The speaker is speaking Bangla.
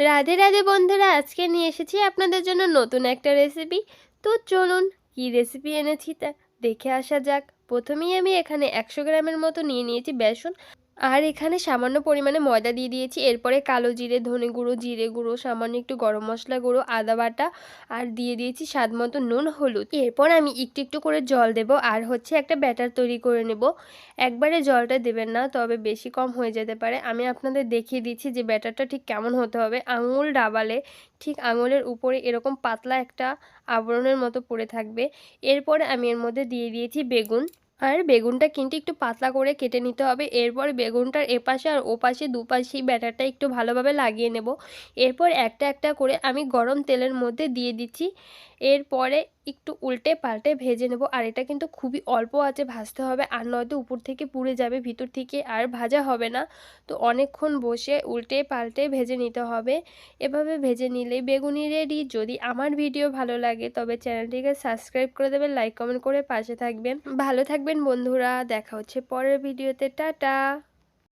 রাধে রাধে বন্ধুরা, আজকে নিয়ে এসেছি আপনাদের জন্য নতুন একটা রেসিপি তো চলুন, কি রেসিপি এনেছি তা দেখে আসা যাক। প্রথমেই আমি এখানে একশো গ্রামের মতো নিয়ে নিয়েছি বেসন। আর এখানে সামান্য পরিমাণে ময়দা দিয়ে দিয়েছি। এরপরে কালো জিরে, ধনে গুঁড়ো, জিরে গুঁড়ো, সামান্য একটু গরম মশলা গুঁড়ো, আদা বাটা আর দিয়ে দিয়েছি স্বাদ মতো নুন, হলুদ। এরপর আমি একটু একটু করে জল দেব আর হচ্ছে একটা ব্যাটার তৈরি করে নেব। একবারে জলটা দেবেন না, তবে বেশি কম হয়ে যেতে পারে। আমি আপনাদের দেখিয়ে দিচ্ছি যে ব্যাটারটা ঠিক কেমন হতে হবে। আঙুল ডাবালে ঠিক আঙুলের উপরে এরকম পাতলা একটা আবরণের মতো পড়ে থাকবে। এরপরে আমি এর মধ্যে দিয়ে দিয়েছি বেগুন। আর বেগুনটা কিন্তু একটু পাতলা করে কেটে নিতে হবে। এরপর বেগুনটার এপাশে আর ওপাশে দুপাশেই ব্যাটারটা একটু ভালোভাবে লাগিয়ে নেব। এরপর একটা একটা করে আমি গরম তেলের মধ্যে দিয়ে দিচ্ছি। এরপরে একটু উল্টে পাল্টে ভেজে নেব। আর এটা কিন্তু খুবই অল্প আছে ভাজতে হবে। আর নয়তো উপর থেকে পুড়ে যাবে, ভিতর থেকে আর ভাজা হবে না। তো অনেকক্ষণ বসে উল্টে পাল্টে ভেজে নিতে হবে। এভাবে ভেজে নিলে বেগুনি রেডি যদি আমার ভিডিও ভালো লাগে, তবে চ্যানেলটিকে সাবস্ক্রাইব করে দেবেন লাইক কমেন্ট করে পাশে থাকবেন। ভালো থাকবেন। বন্ধুরা। দেখা হচ্ছে পরের ভিডিওতে। টাটা!